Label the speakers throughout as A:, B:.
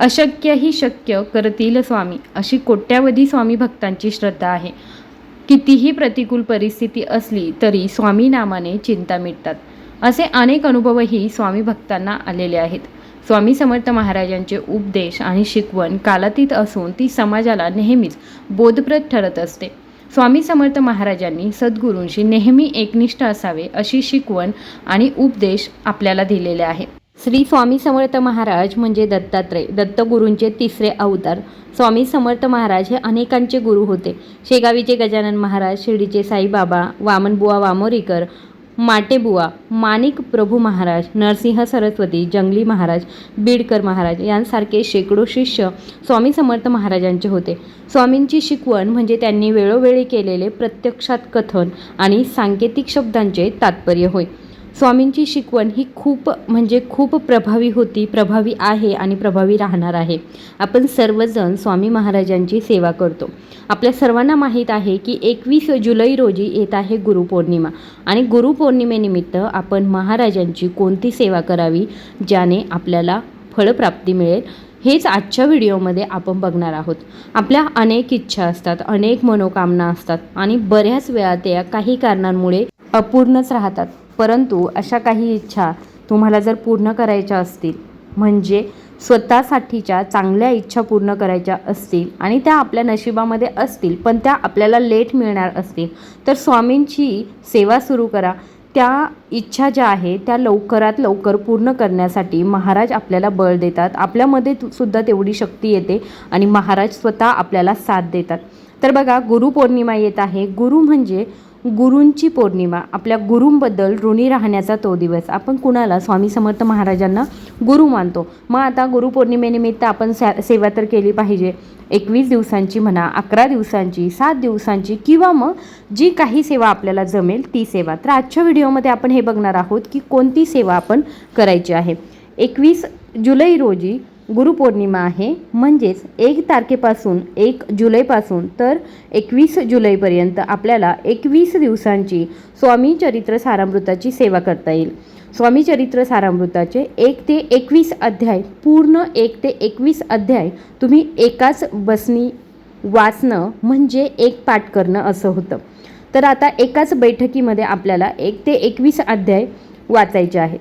A: अशक्यही शक्य करतील स्वामी अशी कोट्यावधी स्वामी भक्तांची श्रद्धा आहे. कितीही प्रतिकूल परिस्थिती असली तरी स्वामी नामाने चिंता मिटतात. असे अनेक अनुभवही स्वामी भक्तांना आलेले आहेत. स्वामी समर्थ महाराजांचे उपदेश आणि शिकवण कालातीत असून ती समाजाला नेहमीच बोधप्रद ठरत असते. स्वामी समर्थ महाराजांनी सद्गुरूंशी नेहमी एकनिष्ठ असावे अशी शिकवण आणि उपदेश आपल्याला दिलेले आहे. श्री स्वामी समर्थ महाराज म्हणजे दत्तात्रय. दत्तगुरूंचे तिसरे अवतार. स्वामी समर्थ महाराज हे अनेकांचे गुरु होते. शेगावीचे गजानन महाराज शिर्डीचे साईबाबा वामनबुवा वामोरीकर माटेबुवा माणिक प्रभू महाराज नरसिंह सरस्वती जंगली महाराज बीडकर महाराज यांसारखे शेकडो शिष्य स्वामी समर्थ महाराजांचे होते. स्वामींची शिकवण म्हणजे त्यांनी वेळोवेळी केलेले प्रत्यक्षात कथन आणि सांकेतिक शब्दांचे तात्पर्य होय. स्वामींची शिकवण ही खूप म्हणजे खूप प्रभावी होती प्रभावी आहे आणि प्रभावी राहणार आहे. आपण सर्वजण स्वामी महाराजांची सेवा करतो. आपल्या सर्वांना माहीत आहे की एकवीस जुलै रोजी येत आहे गुरुपौर्णिमा आणि गुरुपौर्णिमेनिमित्त आपण महाराजांची कोणती सेवा करावी ज्याने आपल्याला फळप्राप्ती मिळेल हेच आजच्या व्हिडिओमध्ये आपण बघणार आहोत. आपल्या अनेक इच्छा असतात अनेक मनोकामना असतात आणि बऱ्याच वेळा त्या काही कारणांमुळे अपूर्णच राहतात. परंतु अशा काही इच्छा तुम्हाला जर पूर्ण करायच्या असतील म्हणजे स्वतःसाठीच्या चांगल्या इच्छा पूर्ण करायच्या असतील आणि त्या आपल्या नशिबामध्ये असतील पण त्या आपल्याला लेट मिळणार असतील तर स्वामींची सेवा सुरू करा. त्या इच्छा ज्या आहे त्या लवकरात लवकर पूर्ण करण्यासाठी महाराज आपल्याला बळ देतात. आपल्यामध्ये सुद्धा तेवढी शक्ती येते आणि महाराज स्वतः आपल्याला साथ देतात. तर बघा गुरुपौर्णिमा येत आहे. गुरु म्हणजे गुरूंची पौर्णिमा आपल्या गुरूंबद्दल ऋणी राहण्याचा तो दिवस आपण कुणाला? स्वामी समर्थ महाराजांना गुरु मानतो. मग आता गुरुपौर्णिमेनिमित्त आपण से सेवा तर केली पाहिजे. एकवीस दिवसांची म्हणा अकरा दिवसांची सात दिवसांची किंवा मग जी काही सेवा आपल्याला जमेल ती सेवा. तर आजच्या व्हिडिओमध्ये आपण हे बघणार आहोत की कोणती सेवा आपण करायची आहे. एकवीस जुलै रोजी गुरुपौर्णिमा आहे. म्हणजेच एक तारखेपासून एक जुलैपासून तर एकवीस जुलैपर्यंत आपल्याला एकवीस दिवसांची स्वामी चरित्र सारामृताची सेवा करता येईल. स्वामी चरित्र सारामृताचे एक ते एकवीस अध्याय पूर्ण एक ते एकवीस अध्याय तुम्ही एकाच बसनी वाचणं म्हणजे एक पाठ करणं असं होतं. तर आता एकाच बैठकीमध्ये आपल्याला एक ते एकवीस अध्याय वाचायचे आहेत.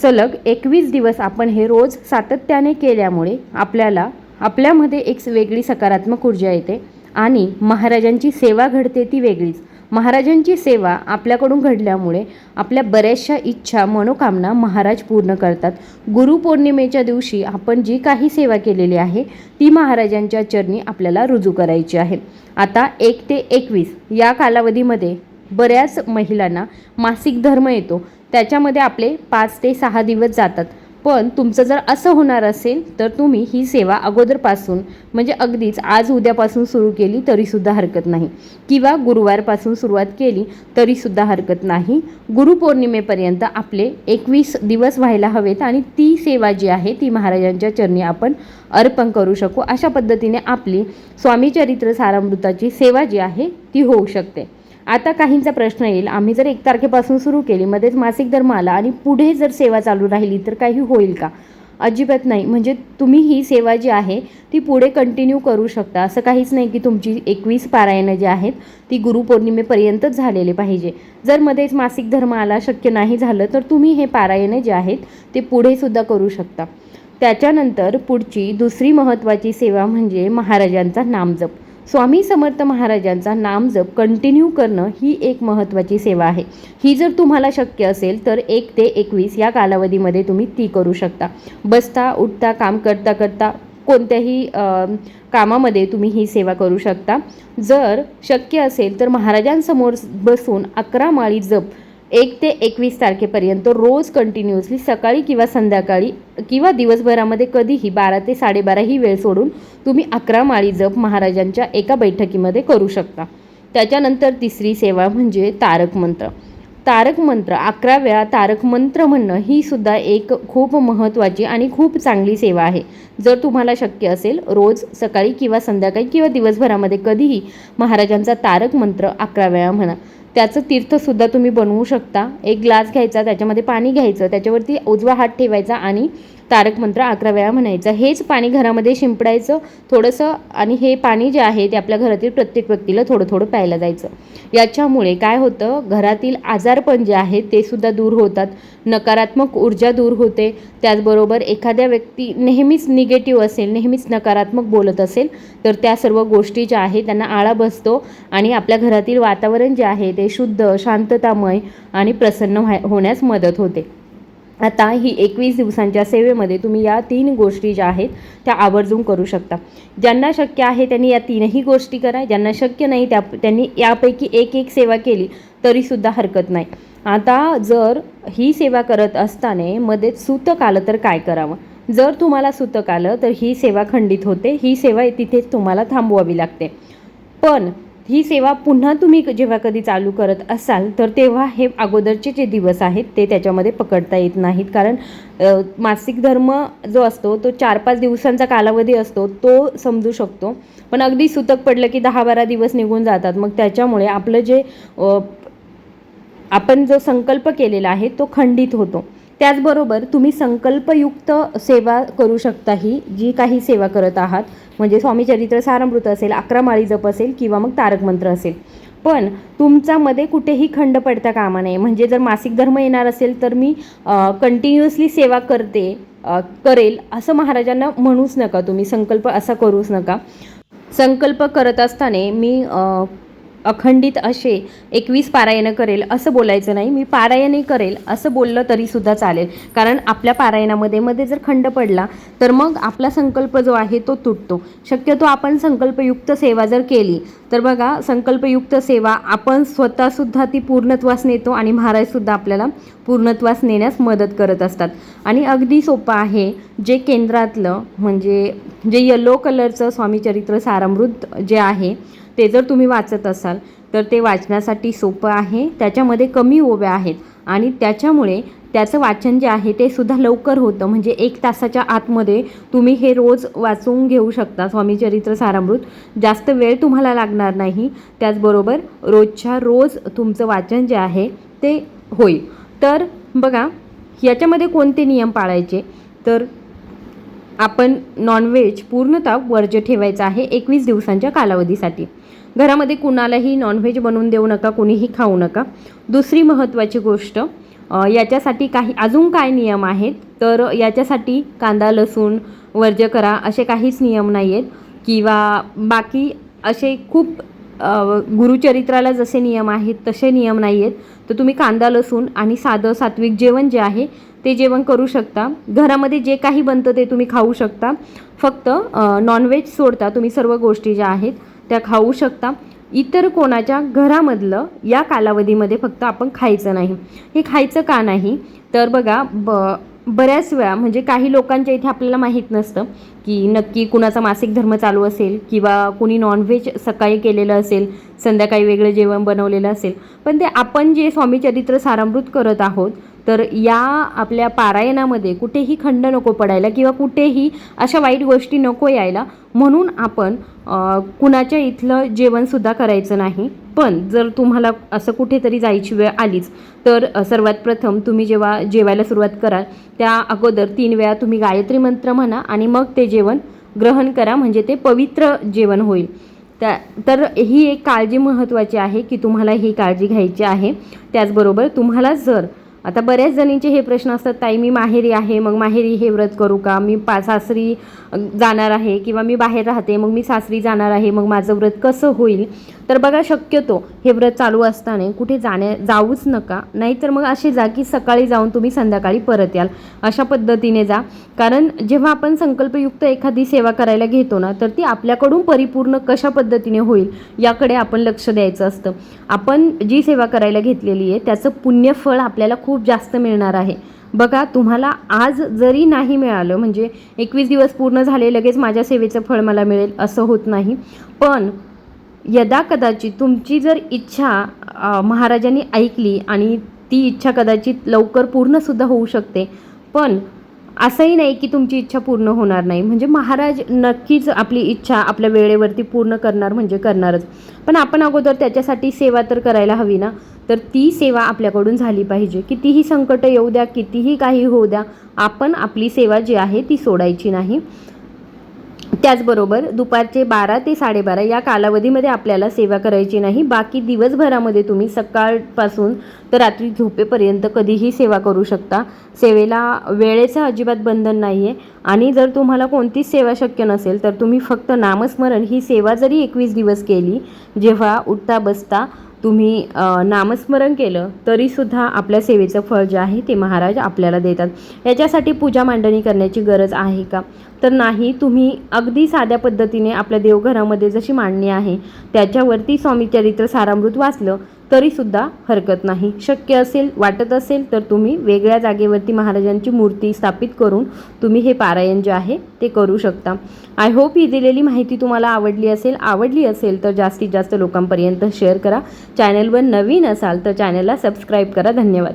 A: सलग एकवीस दिवस आपण हे रोज सातत्याने केल्यामुळे आपल्याला आपल्यामध्ये एक वेगळी सकारात्मक ऊर्जा येते आणि महाराजांची सेवा घडते ती वेगळीच. महाराजांची सेवा आपल्याकडून घडल्यामुळे आपल्या बऱ्याचशा इच्छा मनोकामना महाराज पूर्ण करतात. गुरुपौर्णिमेच्या दिवशी आपण जी काही सेवा केलेली आहे ती महाराजांच्या चरणी आपल्याला रुजू करायची आहे. आता एक ते एकवीस या कालावधीमध्ये बऱ्याच महिलांना मासिक धर्म येतो. त्याच्यामध्ये आपले पाच ते सहा दिवस जातात. पण तुमचं जर असं होणार असेल तर तुम्ही ही सेवा अगोदरपासून म्हणजे अगदीच आज उद्यापासून सुरू केली तरीसुद्धा हरकत नाही. किंवा गुरुवारपासून सुरुवात केली तरीसुद्धा हरकत नाही. गुरुपौर्णिमेपर्यंत आपले एकवीस दिवस व्हायला हवेत आणि ती सेवा जी आहे ती महाराजांच्या चरणी आपण अर्पण करू शकू. अशा पद्धतीने आपली स्वामी चरित्र सारामृताची सेवा जी आहे ती होऊ शकते. आता काहींचा प्रश्न येईल. आम्ही जर एक तारखेपासून सुरू केली मध्येच मासिक धर्म आला आणि पुढे जर सेवा चालू राहिली तर काही होईल का? अजिबात नाही. म्हणजे तुम्ही ही सेवा जी आहे ती पुढे कंटिन्यू करू शकता. असं काहीच नाही की तुमची एकवीस पारायणं जी आहेत ती गुरुपौर्णिमेपर्यंतच झालेले पाहिजे. जर मध्येच मासिक धर्म आला शक्य नाही झालं तर तुम्ही हे पारायणं जे आहेत ते पुढेसुद्धा करू शकता. त्याच्यानंतर पुढची दुसरी महत्त्वाची सेवा म्हणजे महाराजांचा नामजप. स्वामी समर्थ महाराजांचा नामजप कंटिन्यू करणं ही एक महत्त्वाची सेवा आहे. ही जर तुम्हाला शक्य असेल तर एक ते एकवीस या कालावधीमध्ये तुम्ही ती करू शकता. बसता उठता काम करता करता कोणत्याही कामामध्ये तुम्ही ही सेवा करू शकता. जर शक्य असेल तर महाराजांसमोर बसून अकरा माळी जप एक ते एकवीस तारखेपर्यंत रोज कंटिन्युअसली सकाळी किंवा संध्याकाळी किंवा दिवसभरामध्ये कधीही बारा ते साडेबारा ही वेळ सोडून तुम्ही अकरा माळी जप महाराजांच्या एका बैठकीमध्ये करू शकता. त्याच्यानंतर तिसरी सेवा म्हणजे तारक मंत्र. तारक मंत्र अकरा वेळा तारक मंत्र म्हणणं ही सुद्धा एक खूप महत्त्वाची आणि खूप चांगली सेवा आहे. जर तुम्हाला शक्य असेल रोज सकाळी किंवा संध्याकाळी किंवा दिवसभरामध्ये कधीही महाराजांचा तारक मंत्र अकरा वेळा म्हणा. त्याचं तीर्थसुद्धा तुम्ही बनवू शकता. एक ग्लास घ्यायचा त्याच्यामध्ये पाणी घ्यायचं त्याच्यावरती उजवा हात ठेवायचा आणि तारक मंत्र अकरा वेळा म्हणायचं. हेच पाणी घरामध्ये शिंपडायचं थोडंसं आणि हे पाणी जे आहे ते आपल्या घरातील प्रत्येक व्यक्तीला थोडं थोडं प्यायला जायचं. याच्यामुळे काय होतं? घरातील आजारपण जे आहे ते सुद्धा दूर होतात. नकारात्मक ऊर्जा दूर होते. त्याचबरोबर एखाद्या व्यक्ती नेहमीच निगेटिव्ह असेल नेहमीच नकारात्मक बोलत असेल तर त्या सर्व गोष्टी ज्या आहेत त्यांना आळा बसतो आणि आपल्या घरातील वातावरण जे आहे ते शुद्ध शांततामय आणि प्रसन्न व्हाय होण्यास मदत होते. आता ही एकवीस दिवसांच्या सेवेमध्ये तुम्ही या तीन गोष्टी ज्या आहेत त्या आवर्जून करू शकता. ज्यांना शक्य आहे त्यांनी या तीनही गोष्टी करा ज्यांना शक्य नाही त्या त्यांनी यापैकी एक एक सेवा केली तरीसुद्धा हरकत नाही. आता जर ही सेवा करत असताना मध्येच सूतक आलं तर काय करावं? जर तुम्हाला सूतक आलं तर ही सेवा खंडित होते ही सेवा तिथेच तुम्हाला थांबवावी लागते. पण ही सेवा पुन्हा तुम्ही जेव्हा कधी चालू करत असाल तर तेव्हा हे अगोदरचे जे दिवस आहेत ते त्याच्यामध्ये पकडता येत नाहीत. कारण मासिक धर्म जो असतो तो चार पाच दिवसांचा कालावधी असतो तो समजू शकतो. पण अगदी सुतक पडलं की दहा बारा दिवस निघून जातात. मग त्याच्यामुळे आपलं जे आपण जो संकल्प केलेला आहे तो खंडित होतो. त्याचबरोबर तुम्ही संकल्पयुक्त सेवा करू शकता ही जी काही सेवा करत आहात. म्हणजे स्वामी चरित्र सारामृत असेल अकरा माळी जप असेल किंवा मग तारक मंत्र असेल. पण तुमच्यामध्ये कुठेही खंड पडता कामा नये. म्हणजे जर मासिक धर्म येणार असेल तर मी कंटिन्युअसली सेवा करते करेल असं महाराजांना म्हणूच नका तुम्ही. संकल्प असा करूच नका. संकल्प करत असताना मी अखंडित असे एकवीस पारायणं करेल असं बोलायचं नाही. मी पारायणे करेल असं बोललं तरीसुद्धा चालेल. कारण आपल्या पारायणामध्ये मध्ये जर खंड पडला तर मग आपला संकल्प जो आहे तो तुटतो. शक्यतो आपण संकल्पयुक्त सेवा जर केली तर बघा संकल्पयुक्त सेवा आपण स्वतःसुद्धा ती पूर्णत्वास नेतो आणि महाराजसुद्धा आपल्याला पूर्णत्वास नेण्यास मदत करत असतात. आणि अगदी सोपं आहे जे केंद्रातलं म्हणजे जे येलो कलरचं स्वामी चरित्र सारामृत जे आहे ते जर तुम्ही वाचत असाल तर ते वाचण्यासाठी सोपं आहे. त्याच्यामध्ये कमी ओव्या आहेत आणि त्याच्यामुळे त्याचं वाचन जे आहे ते सुद्धा लवकर होतं. म्हणजे एक तासाच्या आतमध्ये तुम्ही हे रोज वाचून घेऊ शकता स्वामीचरित्र सारामृत. जास्त वेळ तुम्हाला लागणार नाही. त्याचबरोबर रोजच्या रोज तुमचं वाचन जे आहे ते होईल. तर बघा याच्यामध्ये कोणते नियम पाळायचे? तर आपण नॉनव्हेज पूर्णतः वर्ज्य ठेवायचं आहे एकवीस दिवसांच्या कालावधीसाठी. घरामध्ये कुणालाही नॉनव्हेज बनवून देऊ नका कुणीही खाऊ नका. दुसरी महत्त्वाची गोष्ट याच्यासाठी काही अजून काय नियम आहेत? तर याच्यासाठी कांदा लसूण वर्ज्य करा असे काहीच नियम नाही आहेत किंवा बाकी असे खूप गुरुचरित्राला जसे नियम आहेत तसे नियम नाही आहेत तर तुम्ही कांदा लसूण आणि साधं सात्विक जेवण जे आहे ते जेवण करू शकता. घरामध्ये जे काही बनतं ते तुम्ही खाऊ शकता. फक्त नॉनव्हेज सोडता तुम्ही सर्व गोष्टी ज्या आहेत. त्या खाऊ शकता. इतर कोणाच्या घरामधलं या कालावधीमध्ये फक्त आपण खायचं नाही. हे खायचं का नाही? तर बघा ब बऱ्याच वेळा म्हणजे काही लोकांच्या इथे आपल्याला माहीत नसतं की नक्की कुणाचा मासिक धर्म चालू असेल किंवा कुणी नॉनव्हेज सकाळी केलेलं असेल संध्याकाळी वेगळं जेवण बनवलेलं असेल. पण ते आपण जे स्वामी चरित्र सारामृत करत आहोत तर या आपल्या पारायणामध्ये कुठेही खंड नको पडायला किंवा कुठेही अशा वाईट गोष्टी नको यायला म्हणून आपण कुणाच्या इथलं जेवणसुद्धा करायचं नाही. पण जर तुम्हाला असं कुठेतरी जायची वेळ आलीच तर सर्वात प्रथम तुम्ही जेव्हा जेवायला सुरुवात कराल त्या अगोदर तीन वेळा तुम्ही गायत्री मंत्र म्हणा आणि मग ते जेवण ग्रहण करा म्हणजे ते पवित्र जेवण होईल. त्या तर ही एक काळजी महत्त्वाची आहे की तुम्हाला ही काळजी घ्यायची आहे. त्याचबरोबर तुम्हाला जर आता बऱ्याच जणींचे हे प्रश्न असतात ताई मी माहेरी आहे मग माहेरी हे व्रत करू का? मी पा सासरी जाणार आहे किंवा मी बाहेर राहते मग मी सासरी जाणार आहे मग माझं व्रत कसं होईल? तर बघा शक्यतो हे व्रत चालू असताना कुठे जाण्या जाऊच नका. नाहीतर मग असे जा की सकाळी जाऊन तुम्ही संध्याकाळी परत याल. अशा पद्धतीने जा. कारण जेव्हा आपण संकल्पयुक्त एखादी सेवा करायला घेतो ना तर ती आपल्याकडून परिपूर्ण कशा पद्धतीने होईल याकडे आपण लक्ष द्यायचं असतं. आपण जी सेवा करायला घेतलेली आहे त्याचं पुण्यफळ आपल्याला खूप खूप जास्त मिळणार आहे. बघा तुम्हाला आज जरी नाही मिळालं म्हणजे एकवीस दिवस पूर्ण झाले लगेच माझ्या सेवेचं फळ मला मिळेल असं होत नाही. पण यदा कदाचित तुमची जर इच्छा महाराजांनी ऐकली आणि ती इच्छा कदाचित लवकर पूर्णसुद्धा होऊ शकते पण असंही नाही की तुमची इच्छा पूर्ण होणार नाही. म्हणजे महाराज नक्कीच आपली इच्छा आपल्या वेळेवरती पूर्ण करणार म्हणजे करणारच. पण आपण अगोदर त्याच्यासाठी सेवा तर करायला हवी ना? तर ती सेवा आपल्याकडून झाली पाहिजे. कितीही संकट येऊ द्या कितीही काही होऊ द्या आपण आपली सेवा जी आहे ती सोडायची नाही. त्याचबरोबर दुपारचे बारा ते साडेबारा या कालावधीमध्ये आपल्याला सेवा करायची नाही. बाकी दिवसभरामध्ये तुम्ही सकाळपासून तर रात्री झोपेपर्यंत कधीही सेवा करू शकता. सेवेला वेळेचं अजिबात बंधन नाही आहे आणि जर तुम्हाला कोणतीच सेवा शक्य नसेल तर तुम्ही फक्त नामस्मरण ही सेवा जरी एकवीस दिवस केली जेव्हा उठता बसता तुम्ही नामस्मरण केलं तरीसुद्धा आपल्या सेवेचं फळ जे आहे ते महाराज आपल्याला देतात. याच्यासाठी पूजा मांडणी करण्याची गरज आहे का? तर नाही तुम्ही अगदी साध्या पद्धतीने आपल्या देवघरामध्ये जशी मांडणी आहे त्याच्यावरती स्वामी चरित्र सारामृत वाचलं तरीसुद्धा हरकत नाही. शक्य असेल वाटत असेल तर तुम्ही वेगळ्या जागेवरती महाराजांची मूर्ती स्थापित करून तुम्ही हे पारायण जे आहे ते करू शकता. आय होप ही दिलेली माहिती तुम्हाला आवडली असेल. आवडली असेल तर जास्तीत जास्त लोकांपर्यंत शेअर करा. चॅनलवर नवीन असाल तर चॅनलला सबस्क्राईब करा. धन्यवाद.